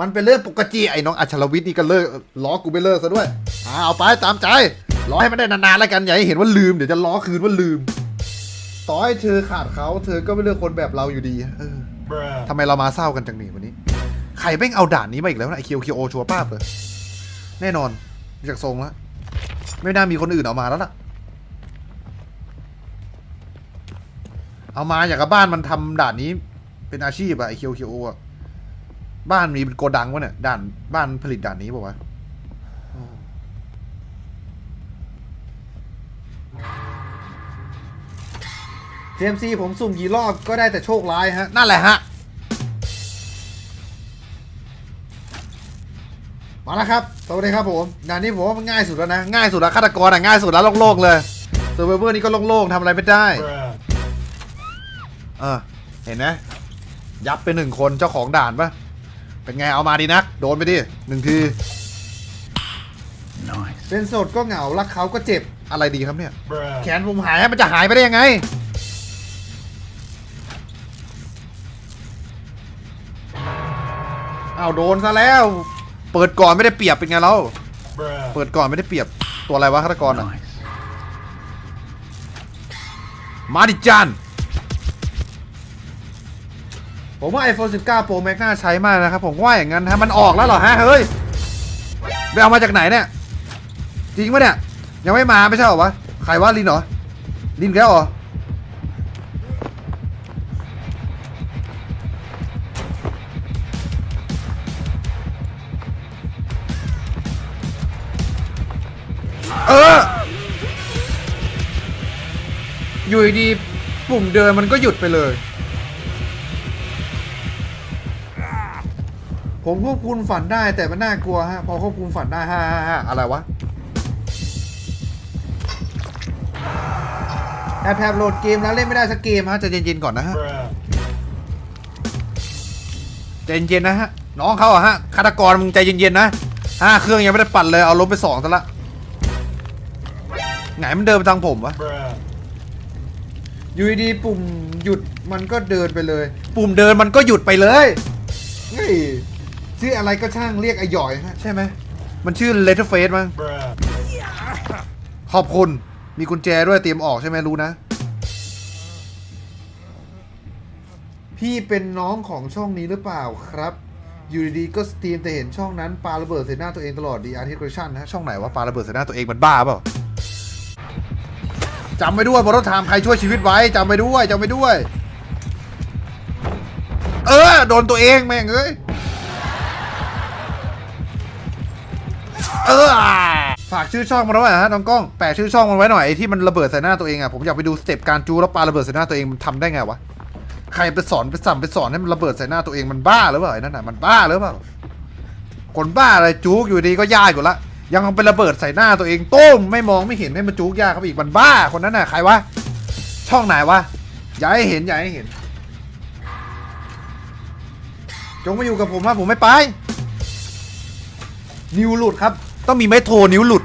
มันเป็นเรื่องปกติไอ้น้องอัชรวิทย์นี่ก็เลิกล้อกูไม่เลิกซะด้วยอ่าเอาไปตามใจล้อให้มันได้นานๆแล้วกันอย่าให้เห็นว่าลืมเดี๋ยวจะล้อคืนว่าลืม ต่อให้เธอขาดเขาเธอก็ไม่เลือกคนแบบเราอยู่ดีเออ Bruh. ทำไมเรามาเศร้ากันจังนี่วันนี้ใครแม่งเอาด่านนี้มาอีกแล้วนะไอคิวคิวโอชัวร์ป้าบเลยแน่นอนจากทรงแล้วไม่น่ามีคนอื่นเอามาแล้วล่ะ เอามาอย่างกับบ้านมันทำด่านนี้เป็นอาชีพอะไอคิวคิวโอะ บ้านมีเป็นโกดังวะเนี่ยด่านบ้านผลิตด่านนี้ป่าวะเจมซีผมสุ่มกี่รอบก็ได้แต่โชคร้ายฮะ นั่นแหละฮะ มาแล้วครับ สวัสดีครับผมด่านนี้ผมว่ามันง่ายสุดแล้วนะ ง่ายสุดแล้วฆาตกรอะง่ายสุดแล้วโล่งๆเลยเซอร์ไวเวอร์นี่ก็โล่งๆทำอะไรไม่ได้ Bruh. เออ เห็นไหมยับไปหนึ่งคนเจ้าของด่านปะ เป็นไงเอามาดีนัก โดนไปดิหนึ่งที Nice. เป็นโสดก็เหงารักเขาก็เจ็บอะไรดีครับเนี่ย Bruh. แขนผมหายมันจะหายไปได้ยังไง เอาวโดนซะแล้ว เปิดก่อนไม่ได้เปรียบเป็นไงเรา Bruh. เปิดก่อนไม่ได้เปรียบตัวอะไรวะฆาตกรอะ Nice. มาดิจาน ผมว่า iPhone 19 Pro Max น่าใช้มากนะครับ ผมว่าอย่างนั้นฮะมันออกแล้วเหรอฮะเฮ้ยไปเอามาจากไหนเนี่ยจริงปะเนี่ยยังไม่มาไม่ใช่เหรอวะใครว่าลินเหรอลินแก้วเหรอเอออยู่ดีปุ่มเดินมันก็หยุดไปเลย ผมควบคุมฝันได้แต่มันน่ากลัวฮะ พอควบคุมฝันได้ฮ่าฮ่าฮ่าอะไรวะแอบแอบโหลดเกมแล้วเล่นไม่ได้สักเกมฮะใจะเย็นๆก่อนนะฮะใจเย็นๆนะฮะน้องเขาอะฮะฆาตกรมึงใจเย็นๆนะห้าเครื่องยังไม่ได้ปั่นเลยเอาลบไปสองซะละไหนมันเดินไปทางผมวะอยู่ดีปุ่มหยุดมันก็เดินไปเลย ปุ่มเดินมันก็หยุดไปเลยเฮ้ย ชื่ออะไรก็ช่างเรียกไอหย่อยฮะใช่ไหมมันชื่อ Letterface มั้ง Bruh. ขอบคุณ มีกุญแจด้วยเตรียมออกใช่ไหมรู้นะ พี่เป็นน้องของช่องนี้หรือเปล่าครับ อยู่ดีๆก็สตรีมแต่เห็นช่องนั้นปาระเบิดใส่หน้าตัวเองตลอดดีอาร์ติคชั่นนะช่องไหนว่าปาระเบิดใส่หน้าตัวเองมันบ้าเปล่าจำไว้ด้วยบอลรถไทม์ใครช่วยชีวิตไว้จำไว้ด้วยจำไว้ด้วย เออ โดนตัวเองแม่งเอ้ย เออฝากชื่อช่องมันไว้น่อยฮะน้องกล้องแปะชื่อช่องมันไว้หน่อยไอ้ที่มันระเบิดใส่หน้าตัวเองอะผมอยากไปดูสเต็ปการจูแล้วปาระเบิดใส่หน้าตัวเองมันทำได้ไงวะใครไปสอนไปสั่งไปสอนให้มันระเบิดใส่หน้าตัวเองมันบ้าหรือเปล่าไอ้นั่นน่ะมันบ้าหรือเปล่าคนบ้าอะไรจูกอยู่ดีก็ยากอยู่ละยังเอาไประเบิดใส่หน้าตัวเองต้มไม่มองไม่เห็นให้มันจูกยากเขาอีกมันบ้าคนนั้นน่ะใครวะช่องไหนวะอย่าให้เห็นอย่าให้เห็น จงมาอยู่กับผมว่าผมไม่ไปนิวหลุดครับ ต้องมีไม้โทนิ้วหลุด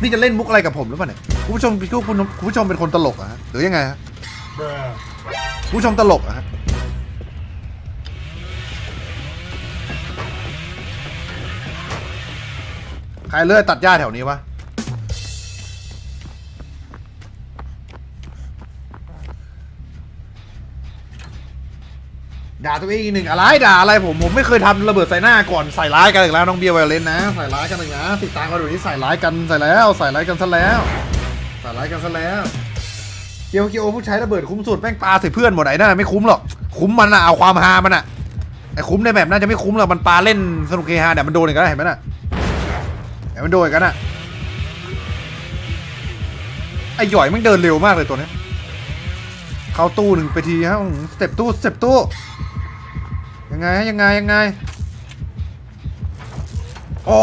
นี่จะเล่นมุกอะไรกับผมหรือเปล่าเนี่ยคุณผู้ชมคุณคุณผู้ชมเป็นคนตลกอะฮะหรือยังไงฮะคุณผู้ชมตลกอะฮะใครเลื่อยตัดหญ้าแถวนี้วะ ด่าตัวเองอีกหนึ่งอะไรด่าอะไรผมผมไม่เคยทำระเบิดใส่หน้าก่อนใส่ร้ายกันอีกแล้วน้องเบียร์ไวเลนนะใส่ร้ายกันอีกนะติดตามกันดูนี้ใส่ร้ายกันใส่แล้วใส่ร้ายกันซะแล้วใส่ร้ายกันซะแล้วเกียวเกียวผู้ใช้ระเบิดคุ้มสุดแม่งปาใส่เพื่อนหมดไอ้นั่นไม่คุ้มหรอกคุ้มมันอะเอาความฮามันอะไอ้คุ้มในแบบน่าจะไม่คุ้มหรอกมันปาเล่นสนุกเฮฮาเดี๋ยวมันโดนอีกแล้วเห็นไหมน่ะเดี๋ยวมันโดนอีกแล้วน่ะไอ้หย่อยแม่งเดินเร็วมากเลยตัวนี้เข้าตู้หนึ่งไปทีฮะสเต็ปตู้สเต็ปตู้ ยังไงฮะยังไงยังไง โอ้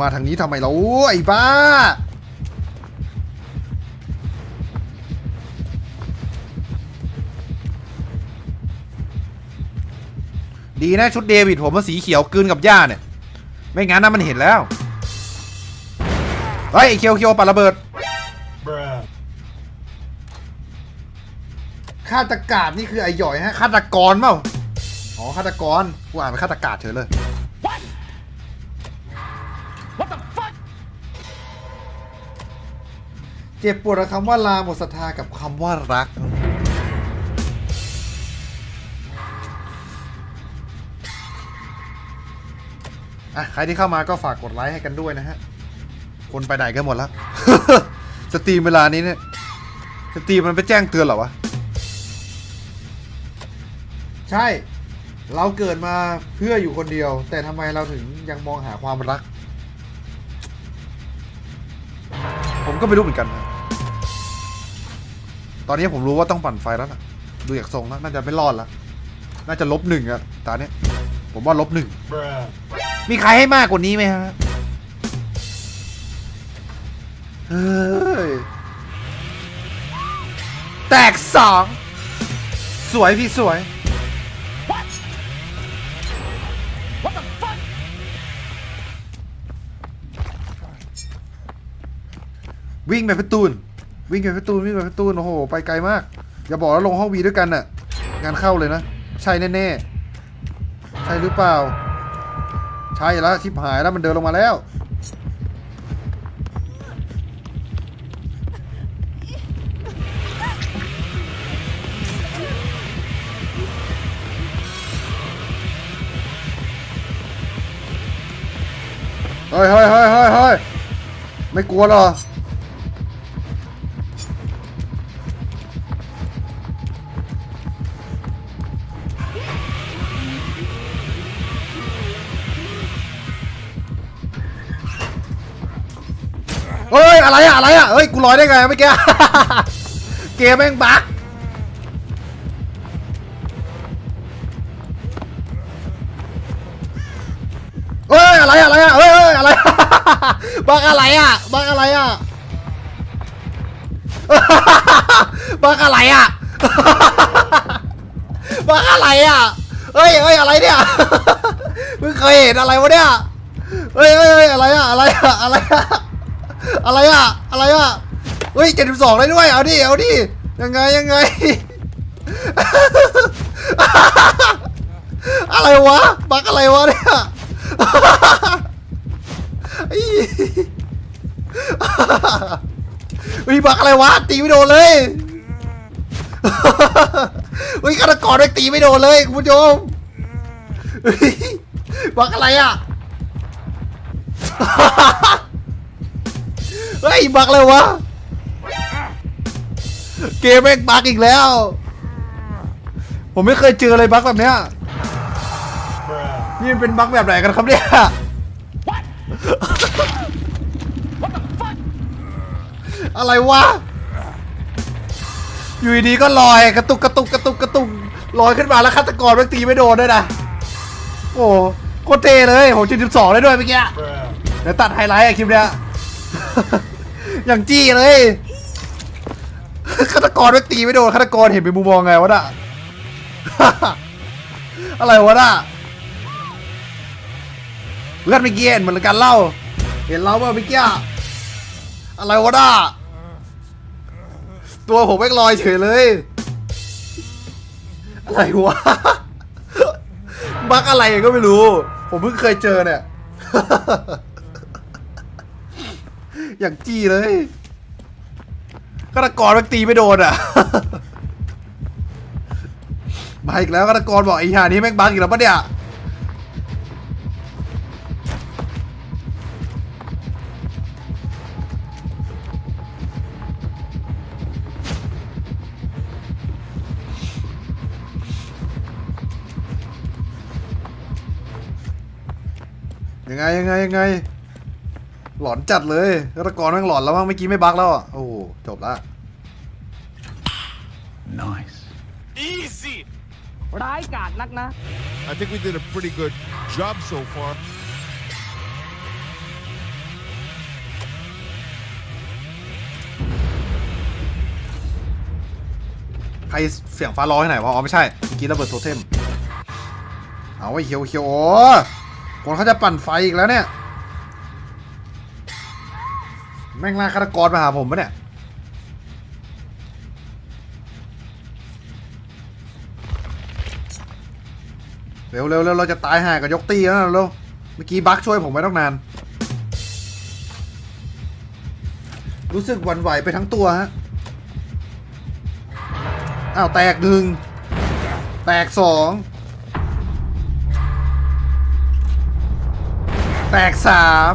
มาทางนี้ทำไมเราไอ้บ้า ดีนะชุดเดวิดผมมันสีเขียวกลืนกับหญ้าเนี่ย ไม่งั้นนะมันเห็นแล้ว เฮ้ยไอเคียวเคียวปัดระเบิด ฆาตกาศนี่คือไอ้หย่อยฮะฆาตกรเปล่าอ๋อฆาตกรกูอ่านเป็นฆาตกาศเฉยเลย What the fuck เจ็บปวดกับคำว่าลาหมดศรัทธากับคำว่ารัก อะ ใครที่เข้ามาก็ฝากกดไลค์ให้กันด้วยนะฮะ คนไปไหนกันหมดแล้ว สตรีมเวลานี้เนี่ย สตรีมมันไปแจ้งเตือนเหรอวะ ใช่ เราเกิดมาเพื่ออยู่คนเดียว แต่ทำไมเราถึงยังมองหาความรัก ผมก็ไม่รู้เหมือนกันนะตอนนี้ผมรู้ว่าต้องปั่นไฟแล้วล่ะดูจากทรงแล้วน่าจะไม่รอดแล้วน่าจะลบหนึ่งอะตาเนี้ยผมว่าลบหนึ่งมีใครให้มากกว่านี้ไหมฮะเฮ้ยแตกสอง สวยพี่สวย วิ่งไปประตูนวิ่งไปประตูนวิ่งไปประตูนโอ้โหไปไกลมาก อย่าบอกแล้วลงห้องวีด้วยกันน่ะ งานเข้าเลยนะ ใช่แน่ๆ ใช่หรือเปล่า ใช่แล้วชิบหายแล้วมันเดินลงมาแล้ว เฮ้ยเฮ้ยเฮ้ยเฮ้ยไม่กลัวหรอ ลอยได้ไงเมื่อกี้ เกมแม่งบั๊กเฮ้ยอะไรอะอะไรอะเฮ้ยเฮ้ยอะไร บั๊กอะไรอะบั๊กอะไรอะบั๊กอะไรอะบั๊กอะไรอะเฮ้ยเฮ้ยอะไรเนี่ยมึงเคยเห็นอะไรวะเนี่ยเฮ้ยเฮ้ยเฮ้ยอะไรอะอะไรอะอะไรอะอะไรอะอะไรอะ เฮ้ยเจ็ดสิบสองได้ด้วย เอาดิ เอาดิ ยังไงยังไง อะไรวะ บักอะไรวะเนี่ยอุ้ยบักอะไรวะ ตีไม่โดนเลยเฮ้ยฆาตกรได้ตีไม่โดนเลยคุณผู้ชมบักอะไรอะเฮ้ยบักเลยวะ เกมแม่งบักอีกแล้ว ผมไม่เคยเจออะไรบักแบบเนี้ยนี่มันเป็นบักแบบไหนกันครับเนี่ย อะไรวะ อยู่ดีก็ลอยกระตุกกระตุกกระตุกกระตุกลอยขึ้นมาแล้วฆาตกรแม่งตีไม่โดนด้วยนะ โอ้โคตรเทเลยโหจุดสิบสองได้ด้วยเมื่อกี้ เดี๋ยวตัดไฮไลท์อะคลิปเนี้ย อย่างจี้เลย ฆาตกรไม่ตีไม่โดนฆาตกรเห็นเป็นมุมมองไงวะน่ะ อะไรวะน่ะเลือดไม่เกี้ยนเหมือนกันเล่า เห็นเราว่าไม่เกี้ยอะไรวะน่ะตัวผมแม่งลอยเฉยเลย อะไรวะบักอะไรก็ไม่รู้ ผมเพิ่งเคยเจอเนี่ย อย่างจี้เลย ฆาตกรมันตีไม่โดนอะ มาอีกแล้วฆาตกรบอกไอ้ห่านี้แม่งบังอีกแล้วปะเนี่ยยังไงยังไงยังไง หลอนจัดเลยฆาตกรแม่งหลอนแล้วมั้งเมื่อกี้ไม่บักแล้วอะ โอ้โหจบละ Nice. Easy ร้ายกาจนักนะ I think we did a pretty good job so far. ใครเสียงฟ้าร้องให้ไหนวะ อ๋อ ไม่ใช่เมื่อกี้ระเบิดโทเทม เอาไอ้เขียวเขียวโอ้คนเขาจะปั่นไฟอีกแล้วเนี่ย แม่งล่าฆาตกรมาหาผมปะเนี่ย เร็วเร็วเร็เราจะตายห่ากับยกตีแล้วนะเร็เมื่อกี้บัคช่วยผมไว้ตั้งนาน รู้สึกวันไหวไปทั้งตัวฮะ อ้าว แตกหนึ่ง แตกสอง แตกสาม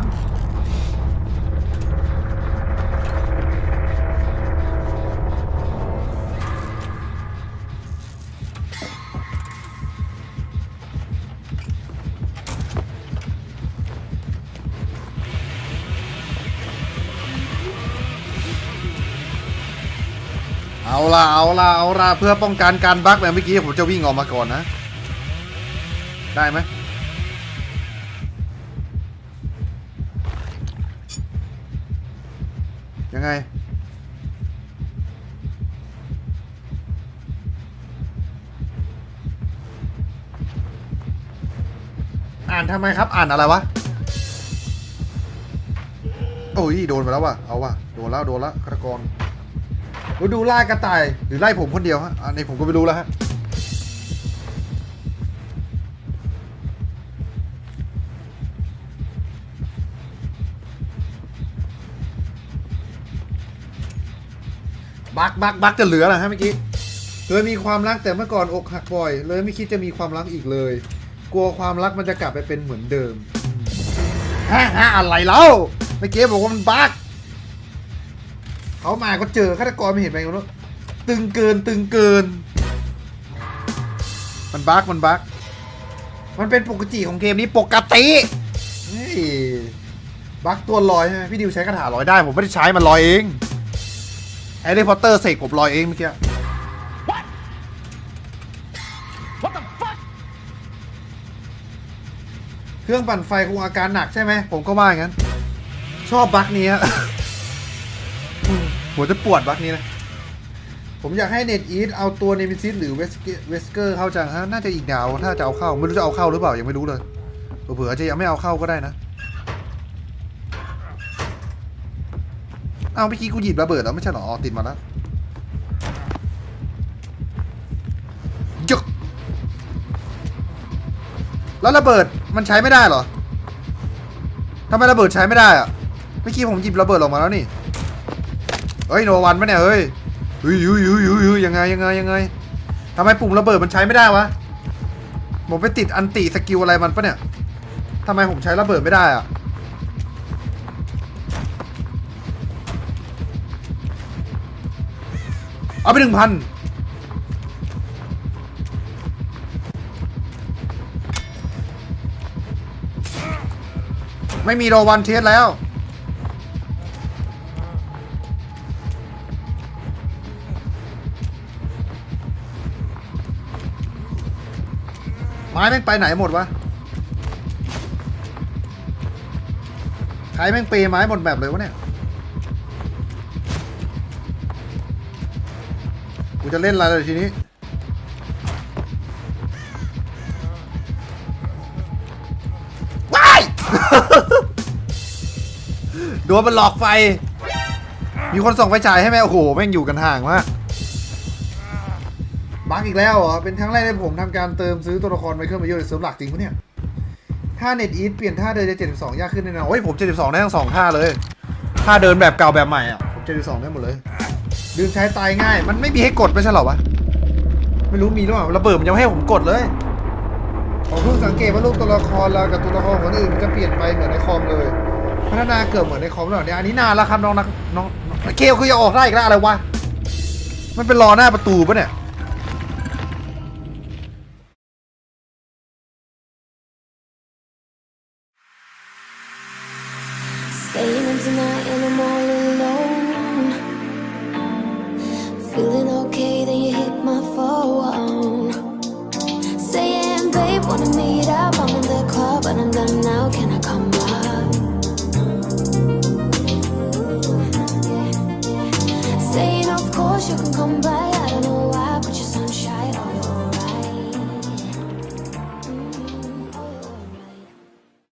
เอาล่ะเอาล่ะเอาล่ะเพื่อป้องกันการบั๊กแบบเมื่อกี้ผมจะวิ่งออกมาก่อนนะ ได้ไหมยังไง อ่านทำไมครับอ่านอะไรวะ โอ้ยโดนไปแล้วว่ะเอาว่ะโดนแล้วโดนแล้วฆาตกร ดูดูไล่กระต่ายหรือไล่ผมคนเดียวฮะอันนี้ผมก็ไม่รู้แล้วฮะบักบักบักจะเหลือเหรอฮะเมื่อกี้เคยมีความรักแต่เมื่อก่อนอกหักบ่อย เลยไม่คิดจะมีความรักอีกเลย กลัวความรักมันจะกลับไปเป็นเหมือนเดิมฮะฮะอะไรเล่าเมื่อกี้บอกว่ามันบัก เขามาก็เจอฆาตกรไม่เห็นไหมกันตึงเกินตึงเกิน มันบักมันบักมันเป็นปกติของเกมนี้ปกติเฮ้ยบักตัวลอยใช่ไหมพี่ดิวใช้คาถาลอยได้ผมไม่ได้ใช้มันลอยเองแฮร์รี่พอตเตอร์เสกผมลอยเองเมื่อกี้เครื่องปั่นไฟคงอาการหนักใช่ไหมผมก็ว่าอย่างนั้น ชอบบั๊กนี้ หัวจะปวดบักนี้นะ ผมอยากให้เน็ตอีทเอาตัวเนมิซิสหรือเวสเวสเกอร์เข้าจังฮะน่าจะอีกดาวถ้าจะเอาเข้า ไม่รู้จะเอาเข้าหรือเปล่า ยังไม่รู้เลยเผื่อจะยังไม่เอาเข้าก็ได้นะ เอาเมื่อกี้กูหยิบระเบิดแล้วไม่ใช่เหรอติดมาแล้วยึกแล้วระเบิดมันใช้ไม่ได้เหรอทำไมระเบิดใช้ไม่ได้อะเมื่อกี้ผมหยิบระเบิดออกมาแล้วนี่ ฮ้ยโนวันปะเนี่ยเฮ้ยเฮ้ยเฮ้ยเฮ้ยยเฮ้ยยังไงยังไงยังไงทำไมปุ่มระเบิดมันใช้ไม่ได้วะผมไปติดอันติสกิลอะไรมันปะเนี่ยทำไมผมใช้ระเบิดไม่ได้อะเอาไปหนึ่งพันไม่มีโรวันเทสแล้ว แม่งไปไหนหมดวะใครแม่งเปย์ไม้หมดแบบเลยวะเนี่ย กูจะเล่นอะไรเลยทีนี้ ว้ายโดนมันหลอกไฟ มีคนส่องไฟฉายให้ไหมโอ้โห แม่งอยู่กันห่างมาก อีกแล้วเหรอ เป็นครั้งแรกที่ผมทำการเติมซื้อตัวละครไมเคิลมาเยอะในเสริมหลักจริงปะเนี่ย ถ้าเน็ตอีทเปลี่ยนท่าเดินจะ72 ยากขึ้นแน่นอนโอ้ยผม 72 ได้ทั้งสองท่าเลย ท่าเดินแบบเก่าแบบใหม่อะ ผม 72 ได้หมดเลย ลืมใช้ตายง่าย มันไม่มีให้กดไม่ใช่เหรอวะ ไม่รู้มีหรือเปล่าระเบิดมันยังให้ผมกดเลย ผมเพิ่งสังเกตว่ารูปตัวละครเรากับตัวละครคนอื่นมันจะเปลี่ยนไปเหมือนในคอมเลย พัฒนาเกิดเหมือนในคอมหรอเนี่ย อันนี้นานแล้วครับน้องนักน้องน้องเคลคือจะออกได้อีกแล้วอะไรวะ มันเป็นรอหน้าประตูปะเนี่ย home tonight and I'm all alone. Feeling okay, then you hit my phone. Saying, babe, wanna meet up? I'm in the club, but I'm done now. Can